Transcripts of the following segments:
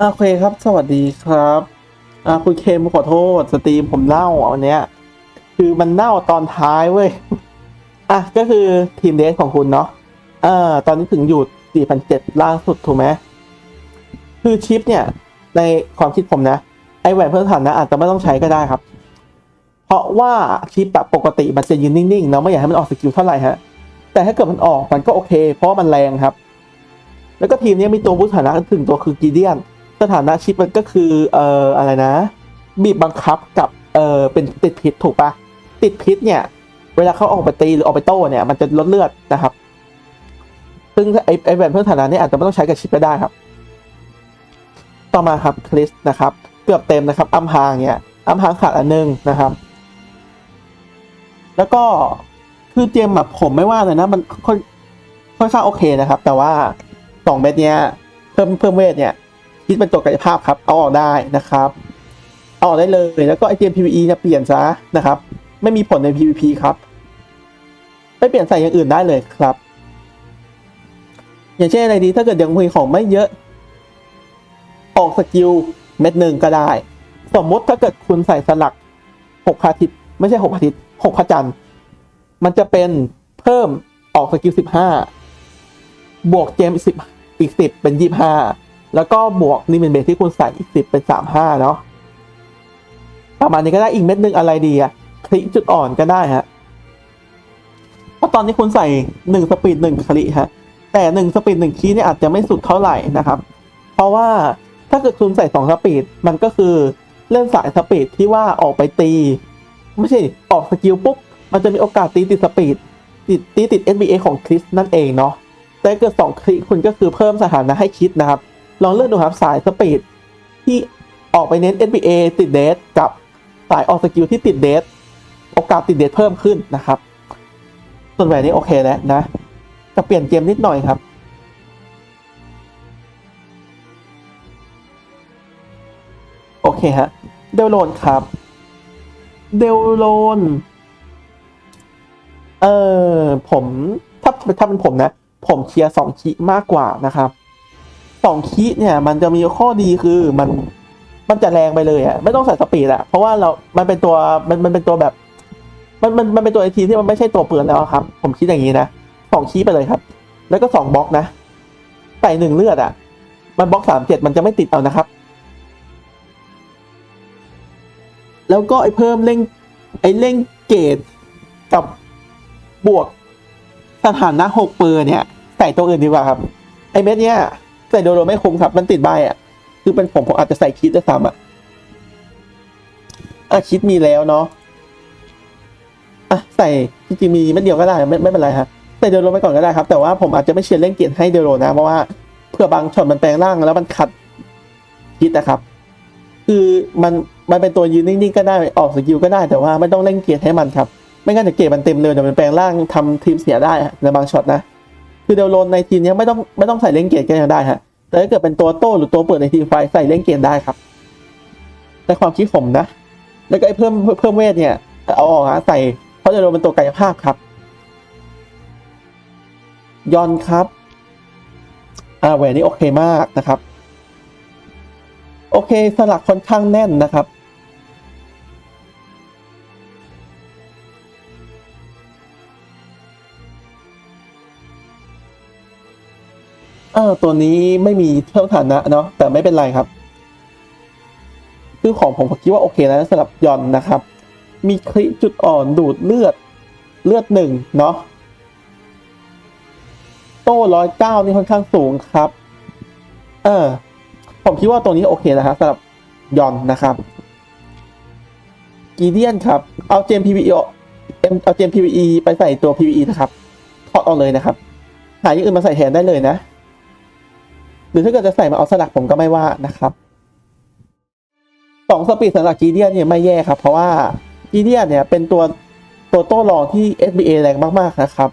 โอเคครับ สวัสดีครับอ่าคุณเคมขอโทษ สตรีมผมเน่าอันเนี้ย คือมันเน่าตอนท้ายเว้ย อะ ก็คือทีมเดสของคุณเนาะอ่าตอนนี้ถึงอยู่4,007ล่าสุด ถูกไหม คือชิปเนี่ย ในความคิดผมนะ ไอแหวนเพิ่มฐานนะ อาจจะไม่ต้องใช้ก็ได้ครับ เพราะว่าชิปแบบปกติมันจะยืนนิ่งๆเนาะไม่อยากให้มันออกสกิลเท่าไหร่ฮะ แต่ถ้าเกิดมันออกมันก็โอเค เพราะมันแรงครับ แล้วก็ทีมนี้มีตัวผู้สถานะถึงตัวคือกีเดียน สถานะชิปมันก็คือเอ่ออะไรนะ บีบบังคับกับเอ่อเป็นติดพิษถูกปะติดพิษเนี่ย เวลาเขาออกไปตีหรือออกไปโต้เนี่ยมันจะลดเลือดนะครับ ซึ่งไอไอแหวนเพิ่มฐานะนี่อาจจะไม่ต้องใช้กับชิปก็ได้ครับ ต่อมาครับคริสนะครับ เกือบเต็มนะครับอัมพางเนี่ยอัมพางขาดอันหนึงนะครับ แล้วก็คือเจมแบบผมไม่ว่าเลยนะ มันค่อนค่อนข้างโอเคนะครับ แต่ว่าสองเม็ดเนี้ยเพิ่มเพิ่มเวทเนี่ย คิดเป็นตัวกายภาพครับเอาออกได้นะครับเอาออกได้เลยแล้วก็ไอเกม PVE เนี่ยเปลี่ยนซะนะครับ ไม่มีผลใน PVP ครับไปเปลี่ยนใส่อย่างอื่นได้เลยครับ อย่างเช่นอะไรดีถ้าเกิดยังมีของไม่เยอะ ออกสกิลเม็ดหนึ่งก็ได้ สมมติถ้าเกิดคุณใส่สลักหกพระอาทิตย์ไม่ใช่หกพระอาทิตย์หกพระจันทร์มันจะเป็นเพิ่มออกสกิลสิบห้าบวกเจมอีกสิบอีกสิบเป็นยี่ห้า แล้วก็บวกนี่เป็นเบสที่คุณใส่อีกสิบเป็นสามห้าเนาะประมาณนี้ก็ได้อีกเม็ดหนึงอะไรดีอะคลิจุดอ่อนก็ได้ฮะเพราะตอนนี้คุณใส่หนึ่งสปีดหนึ่งคลิฮะแต่หนึ่งสปีดหนึ่งคีย์เนี่ยอาจจะไม่สุดเท่าไหร่นะครับ เพราะว่าถ้าเกิดคุณใส่สองสปีดมันก็คือเล่นสายสปีดที่ว่าออกไปตี ไม่ใช่ออกสกิลปุ๊บมันจะมีโอกาสตีติดสปีดติดตีติด NBA ของคริสนั่นเองเนาะแต่เกิดสองคลิคุณก็คือเพิ่มสถานะให้คิดนะครับ ลองเลือกดูครับสายสปีดที่ออกไปเน้น NBA ติดเดทกับสายออกสกิลที่ติดเดทโอกาสติดเดทเพิ่มขึ้นนะครับ ส่วนแหวนนี้โอเคแล้วนะจะเปลี่ยนเกมนิดหน่อยครับโอเคฮะเดลโลนครับ เดลโลนเออผมถ้าถ้าเป็นผมนะ ผมเชียร์สองคีมากกว่านะครับ สองคีเนี่ย มันจะมีข้อดีคือมันมันจะแรงไปเลยอะไม่ต้องใส่สปีดอะเพราะว่าเรา มันเป็นตัวมันมันเป็นตัวแบบ มันมันมันเป็นตัวไอทีที่มันไม่ใช่ตัวเปลือนแล้วครับ ผมคิดอย่างนี้นะสองคีไปเลยครับ แล้วก็สองบล็อกนะใส่หนึ่งเลือดอะมันบล็อกสามเจ็ดมันจะไม่ติดเอานะครับ แล้วก็ไอเพิ่มเร่งไอเร่งเกรดกับบวกสถานะหกเปอร์เนี่ยใส่ตัวอื่นดีกว่าครับ ไอเม็ดเนี้ย ใส่โดโดไม่คุ้มครับ มันติดใบอะ คือเป็นผมผมอาจจะใส่คิดด้วยซ้ำอะอะคิดมีแล้วเนาะอะใส่จริงๆมีเม็ดเดียวก็ได้ไม่ไม่เป็นไรฮะใส่เดโดไปก่อนก็ได้ครับ แต่ว่าผมอาจจะไม่เชียร์เร่งเกียรติให้เดโดนะเพราะว่าเพื่อบางช็อตมันแปลงร่างแล้วมันขัดคิดนะครับ คือมันมันเป็นตัวยืนนิ่งๆก็ได้ออกสกิลก็ได้แต่ว่าไม่ต้องเร่งเกียร์ให้มันครับไม่งั้นจะเกรดมันเต็มเลยเดี๋ยวมันแปลงร่างทำทีมเสียได้ฮะในบางช็อตนะคือเดลโลนในทีมนี้ไม่ต้องไม่ต้องใส่เล่นเกียร์ก็ยังได้ฮะ แต่ถ้าเกิดเป็นตัวโต้หรือตัวเปิดในทีมไฟใส่เล่นเกียร์ได้ครับในความคิดผมนะ แล้วก็ไอ้เพิ่มเพิ่มเวทเนี่ยเอาออกฮะใส่เพราะเดโดนเป็นตัวกายภาพครับ ยอนครับอ่าแหวนนี้โอเคมากนะครับ โอเคสลักค่อนข้างแน่นนะครับ เออตัวนี้ไม่มีเท่าฐานะเนาะแต่ไม่เป็นไรครับ คือของผมผมคิดว่าโอเคแล้วสำหรับยอนนะครับ มีคลิจุดอ่อนดูดเลือดเลือดหนึ่งเนาะโต้ร้อยเก้านี่ค่อนข้างสูงครับ เออ ผมคิดว่าตัวนี้โอเคนะครับสำหรับยอนนะครับกีเดียนครับ เอาเจม PVE ออกเอาเจม PVE ไปใส่ตัว PVE นะครับถอดออกเลยนะครับ หาอย่างอื่นมาใส่แทนได้เลยนะ รือถ้าเกิดจะใส่มาเอาสลักผมก็ไม่ว่านะครับสองสปีดสำหรับกีเดียนเนี่ยไม่แย่ครับ เพราะว่ากีเดียนเนี่ยเป็นตัวตัวโต้รองที่ SBA แรงมากๆนะครับ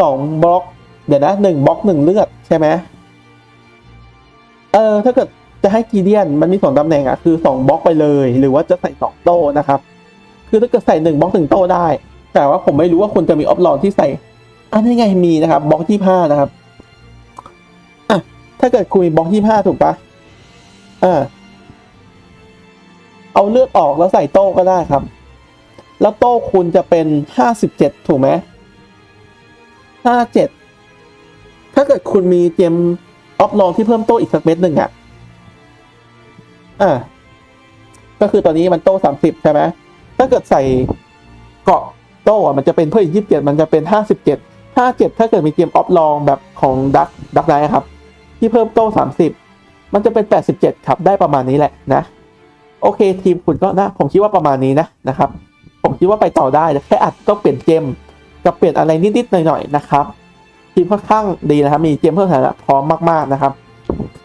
สองบล็อกเดี๋ยวนะหนึ่งบล็อกหนึ่งเลือดใช่ไหมเออถ้าเกิดจะให้กีเดียนมันมีสองตำแหน่งอะคือสองบล็อกไปเลย หรือว่าจะใส่สองโต้นะครับ คือถ้าเกิดใส่หนึ่งบล็อกหนึ่งโต้ได้ แต่ว่าผมไม่รู้ว่าคุณจะมีออฟลอนที่ใส่ อันนี้ไงมีนะครับบล็อกที่ห้านะครับาเกิดคุยบล็อกยี่ห้าถูกปะเออเอาเลือดออกแล้วใส่โต้ก็ได้ครับ แล้วโต้คุณจะเป็นห้าสิบเจ็ดถูกไหมห้าเจ็ดถ้าเกิดคุณมีเจมออฟลองที่เพิ่มโต้อีกสักเม็ดหนึ่งอะอ่าก็คือตอนนี้มันโต้สามสิบใช่ไหมถ้าเกิดใส่เกาะโต้อะมันจะเป็นเพิ่มอีกยี่สิบเจ็ดมันจะเป็นห้าสิบเจ็ดห้าเจ็ดถ้าเกิดมีเกมออฟลองแบบของดักดักไนครับ ที่เพิ่มโต้สามสิบมันจะเป็นแปดสิบเจ็ดครับได้ประมาณนี้แหละนะ โอเคทีมคุณก็นะ ผมคิดว่าประมาณนี้นะนะครับ ผมคิดว่าไปต่อได้แค่อาจต้องเปลี่ยนเกมกับเปลี่ยนอะไรนิดๆหน่อยๆนะครับ ทีมค่อนข้างดีนะครับ มีเกมเพิ่มฐานะพร้อมมากๆนะครับ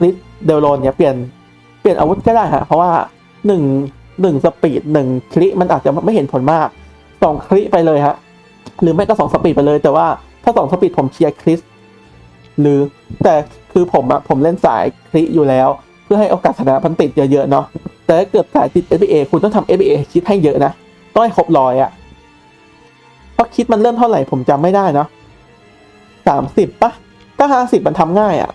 ลิสเดลโลนเนี่ยเปลี่ยนเปลี่ยนอาวุธก็ได้ฮะเพราะว่าหนึ่งหนึ่งสปีดหนึ่งคลิมันอาจจะไม่เห็นผลมากสองคลิไปเลยฮะหรือไม่ก็สองสปีดไปเลย แต่ว่าถ้าสองสปีดผมเชียร์คริส หรือแต่คือผมอะผมเล่นสายคลิอยู่แล้ว เพื่อให้โอกาสชนะมันติดเยอะๆเนาะแต่ถ้าเกิดสายติด FBA คุณต้องทำ FBA คิดให้เยอะนะต้องให้ครบร้อยอะเพราะคิดมันเริ่มเท่าไหร่ผมจำไม่ได้เนาะสามสิบปะก็ห้าสิบมันทำง่ายอะ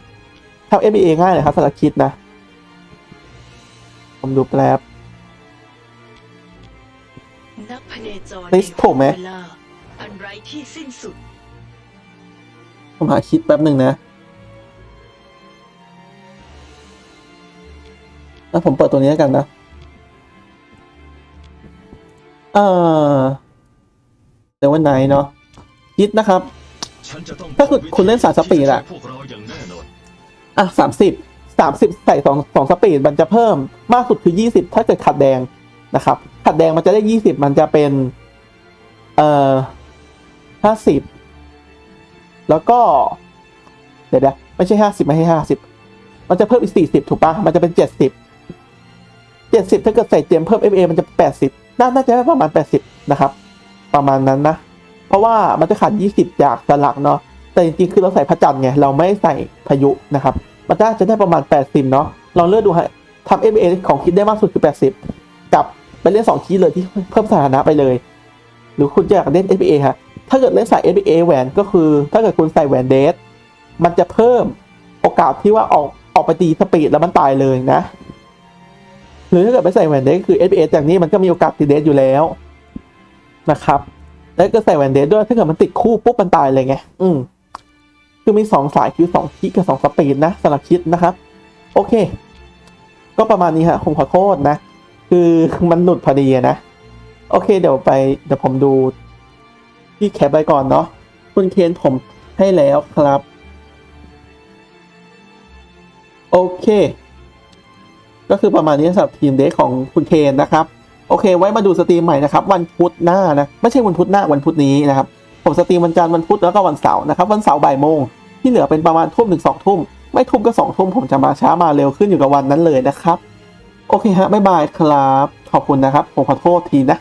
ทำ FBA ง่ายเลยครับสำหรับคิดนะ ผมดูแป๊บนักพเนจรลิสต์ถูกไหมเวลาอันไร้ที่สิ้นสุด ผมหาคิดแป๊บหนึ่งนะ แล้วผมเปิดตัวนี้แล้วกันนะ เออเดววันไหนเนาะคิดนะครับ ถ้าคุณคุณเล่นสายสปีดอะพวกเราอย่างแน่นอนอะสามสิบสามสิบใส่สองสองสปีดมันจะเพิ่มมากสุดคือยี่สิบถ้าเกิดขัดแดงนะครับ ขัดแดงมันจะได้ยี่สิบมันจะเป็น เอ่อห้าสิบ แล้วก็ เดี๋ยวนะไม่ใช่ห้าสิบไม่ใช่ห้าสิบมันจะเพิ่มอีกสี่สิบถูกปะมันจะเป็นเจ็ดสิบเจ็ดสิบถ้าเกิดใส่เจมเพิ่ม FA มันจะแปดสิบน่าจะได้ประมาณแปดสิบนะครับ ประมาณนั้นนะ เพราะว่ามันจะขาดยี่สิบจากสลักเนาะแต่จริงๆคือเราใส่พระจันทร์ไงเราไม่ใส่พายุนะครับ มันน่าจะได้ประมาณ80เนาะลองเลือกดูฮะทำ FA ของคิดได้มากสุดคือ80กับไปเล่น2คีย์เลยที่เพิ่มสถานะไปเลย หรือคุณจะอยากเล่น FA ฮะ ถ้าเกิดเล่นสาย FA แหวนก็คือ ถ้าเกิดคุณใส่แหวนเดทมันจะเพิ่มโอกาสที่ว่าออกออกไปตีสปีดแล้วมันตายเลยนะ หรือถ้าเกิดไปใส่แหวนเดทคือ FA จากนี้มันก็มีโอกาสตีเดทอยู่แล้วนะครับ แล้วก็ใส่แหวนเดทด้วยถ้าเกิดมันติดคู่ปุ๊บมันตายเลยไง อืมคือมีสองสายคือสองคิกกับสองสปีดนะสำหรับคิดนะครับ โอเค ก็ประมาณนี้ฮะคงขอโทษนะ คือมันหลุดพอดีนะ โอเค เดี๋ยวไปเดี๋ยวผมดู ที่แคปไปก่อนเนาะคุณเคนผมให้แล้วครับ โอเค ก็คือประมาณนี้สำหรับทีมเดทของคุณเคนนะครับ โอเค ไว้มาดูสตรีมใหม่นะครับ วันพุธหน้านะ ไม่ใช่วันพุธหน้าวันพุธนี้นะครับ ผมสตรีมวันจันทร์วันพุธแล้วก็วันเสาร์นะครับ วันเสาร์บ่ายโมง ที่เหลือเป็นประมาณทุ่มถึงสองทุ่ม ไม่ทุ่มก็สองทุ่มผมจะมาช้ามาเร็วขึ้นอยู่กับวันนั้นเลยนะครับ โอเคฮะบ๊ายบายครับ ขอบคุณนะครับ ผมขอโทษทีนะ